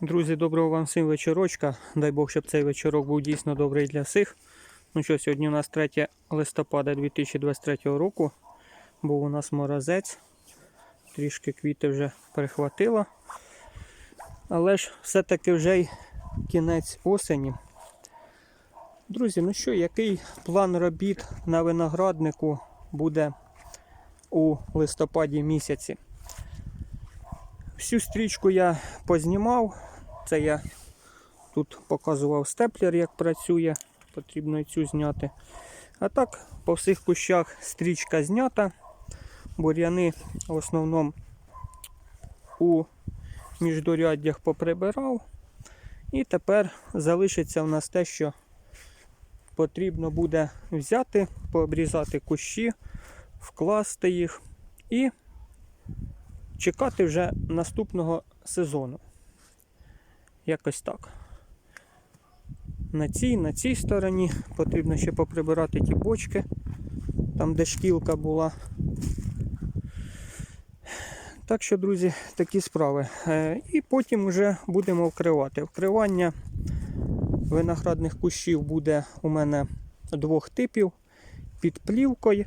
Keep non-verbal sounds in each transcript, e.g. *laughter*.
Друзі, доброго вам всім вечорочка. Дай Бог, щоб цей вечорок був дійсно добрий для всіх. Ну що, сьогодні у нас 3 листопада 2023 року. Був у нас морозець. Трішки квіти вже перехватило. Але ж все-таки вже й кінець осені. Друзі, ну що, який план робіт на винограднику буде у листопаді місяці? Всю стрічку я познімав. Це я тут показував степлер, як працює. Потрібно цю зняти. А так, по всіх кущах стрічка знята. Бур'яни в основному у міждоряддях поприбирав. І тепер залишиться в нас те, що потрібно буде взяти, пообрізати кущі, вкласти їх і чекати вже наступного сезону. Якось так. На цій, на цій стороні потрібно ще поприбирати ті бочки, там де шкілка була. Так що, друзі, такі справи. Е, І потім вже будемо вкривати. Вкривання виноградних кущів буде у мене двох типів під плівкою,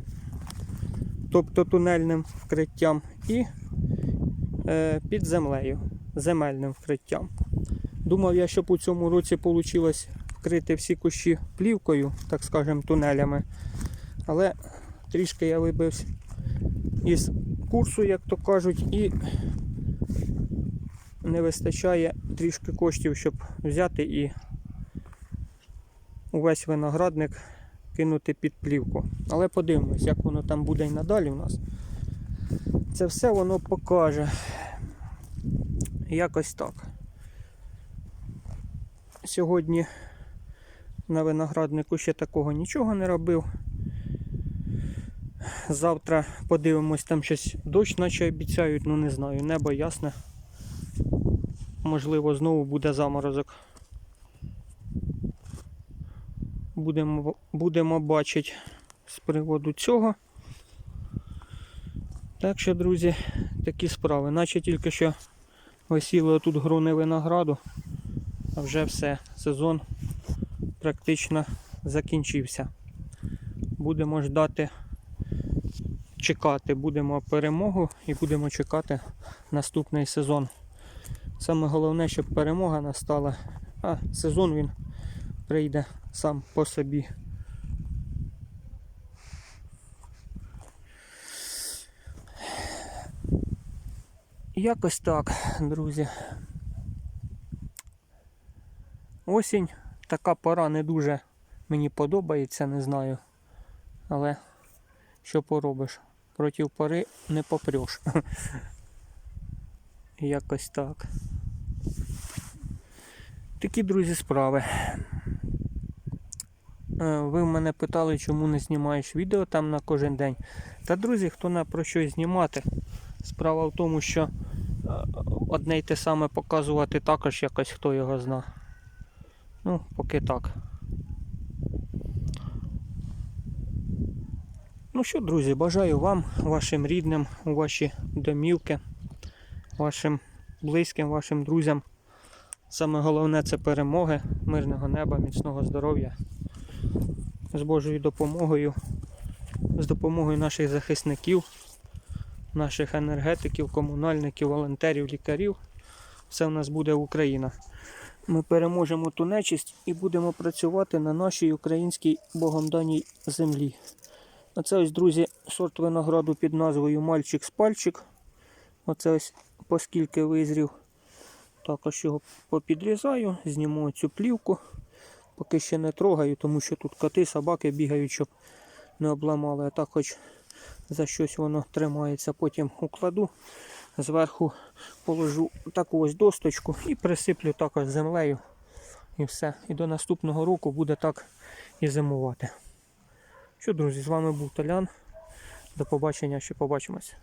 тобто тунельним вкриттям, і під землею, земельним вкриттям. Думав я, щоб у цьому році вийшло вкрити всі кущі плівкою, так скажемо, тунелями. Але трішки я вибився із курсу, як то кажуть, і не вистачає трішки коштів, щоб взяти і увесь виноградник кинути під плівку. Але подивимось, як воно там буде і надалі у нас. Це все воно покаже. Якось так. Сьогодні на винограднику ще такого нічого не робив. Завтра подивимось, там щось дощ наче обіцяють, ну не знаю, небо ясне. Можливо, знову буде заморозок. Будемо, будемо бачити з приводу цього. Так що, друзі, такі справи. Наче тільки що висіли тут грони винограду, а вже все, сезон практично закінчився. Будемо ждати, чекати, будемо перемогу і будемо чекати наступний сезон. Саме головне, щоб перемога настала, а сезон він прийде сам по собі. Якось так, друзі. Осінь, така пора не дуже мені подобається, не знаю. Але що поробиш? Проти пори не попреш. *laughs* Якось так. Такі, друзі, справи. Е, Ви в мене питали, чому не знімаєш відео там на кожен день. Та, друзі, хто на про щось знімати. Справа в тому, що одне й те саме показувати також якось хто його зна. Ну, поки так. Ну що, друзі, бажаю вам, вашим рідним, ваші домівки, вашим близьким, вашим друзям. Саме головне це перемоги, мирного неба, міцного здоров'я. З Божою допомогою, з допомогою наших захисників, наших енергетиків, комунальників, волонтерів, лікарів. Все в нас буде Україна. Ми переможемо ту нечисть і будемо працювати на нашій українській богом даній землі. А це ось, друзі, сорт винограду під назвою Мальчик з пальчик. Оце ось поскільки визрів. Також його попідрізаю, зніму цю плівку. Поки ще не трогаю, тому що тут коти, собаки бігають, щоб не обламали. А так хоч за щось воно тримається. Потім укладу, зверху положу таку ось досточку і присиплю також землею. І все. І до наступного року буде так і зимувати. Що, друзі, з вами був Толян. До побачення, ще побачимось.